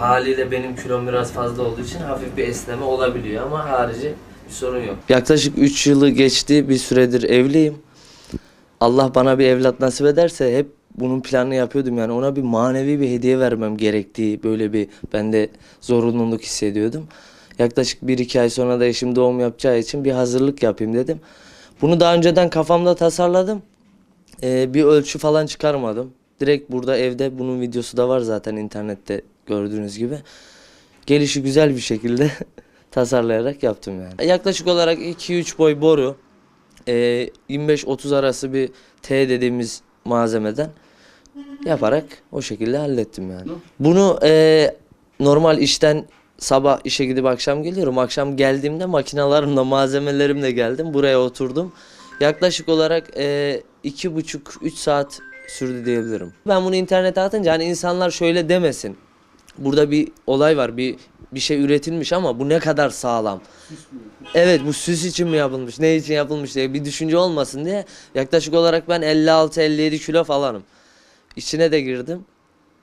haliyle benim kilom biraz fazla olduğu için hafif bir esneme olabiliyor ama harici bir sorun yok. Yaklaşık 3 yılı geçti bir süredir evliyim. Allah bana bir evlat nasip ederse hep bunun planını yapıyordum yani ona bir manevi bir hediye vermem gerektiği böyle bir ben de zorunluluk hissediyordum. Yaklaşık 1-2 ay sonra da eşim doğum yapacağı için bir hazırlık yapayım dedim. Bunu daha önceden kafamda tasarladım. Ee, bir ölçü falan çıkarmadım. Direkt burada evde bunun videosu da var zaten internette gördüğünüz gibi. Gelişi güzel bir şekilde tasarlayarak yaptım yani. Yaklaşık olarak 2-3 boy boru, e, 25-30 arası bir T dediğimiz malzemeden yaparak o şekilde hallettim yani. Bunu e, normal işten sabah işe gidip akşam geliyorum. Akşam geldiğimde makinalarımla malzemelerimle geldim. Buraya oturdum. Yaklaşık olarak e, iki buçuk üç saat sürdü diyebilirim. Ben bunu internete atınca hani insanlar şöyle demesin. Burada bir olay var, bir bir şey üretilmiş ama bu ne kadar sağlam. Evet bu süs için mi yapılmış, ne için yapılmış diye bir düşünce olmasın diye yaklaşık olarak ben 56-57 kilo falanım. İçine de girdim.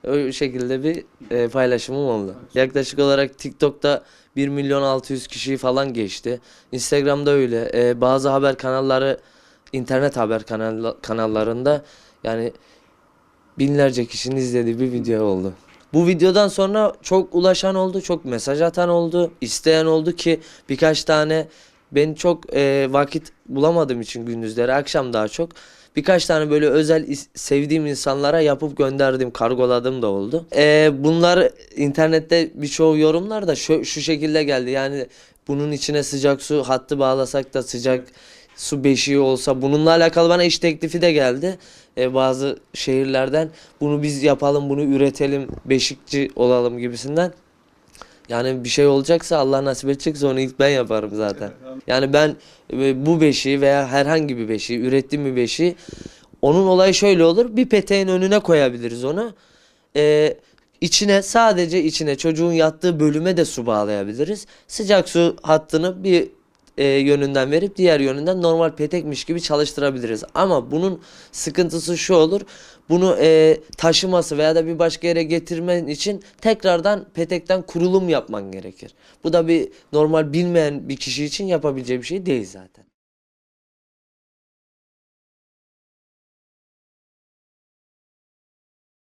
O şekilde bir e, paylaşımım oldu. Yaklaşık olarak TikTok'ta 1 milyon 600 kişiyi falan geçti. Instagram'da öyle. E, bazı haber kanalları, internet haber kanal, kanallarında yani binlerce kişinin izlediği bir video oldu. Bu videodan sonra çok ulaşan oldu, çok mesaj atan oldu, isteyen oldu ki birkaç tane ben çok e, vakit bulamadığım için gündüzleri akşam daha çok birkaç tane böyle özel sevdiğim insanlara yapıp gönderdim, kargoladım da oldu. E, bunlar internette birçoğu yorumlar da şu, şu şekilde geldi. Yani bunun içine sıcak su hattı bağlasak da sıcak su beşiği olsa bununla alakalı bana iş teklifi de geldi. E, bazı şehirlerden bunu biz yapalım, bunu üretelim, beşikçi olalım gibisinden. Yani bir şey olacaksa Allah nasip edecekse onu ilk ben yaparım zaten. Yani ben e, bu beşiği veya herhangi bir beşiği, ürettiğim bir beşiği onun olayı şöyle olur. Bir peteğin önüne koyabiliriz onu. Ee, içine sadece içine çocuğun yattığı bölüme de su bağlayabiliriz. Sıcak su hattını bir e, yönünden verip diğer yönünden normal petekmiş gibi çalıştırabiliriz. Ama bunun sıkıntısı şu olur. Bunu e, taşıması veya da bir başka yere getirmen için tekrardan petekten kurulum yapman gerekir. Bu da bir normal bilmeyen bir kişi için yapabileceği bir şey değil zaten.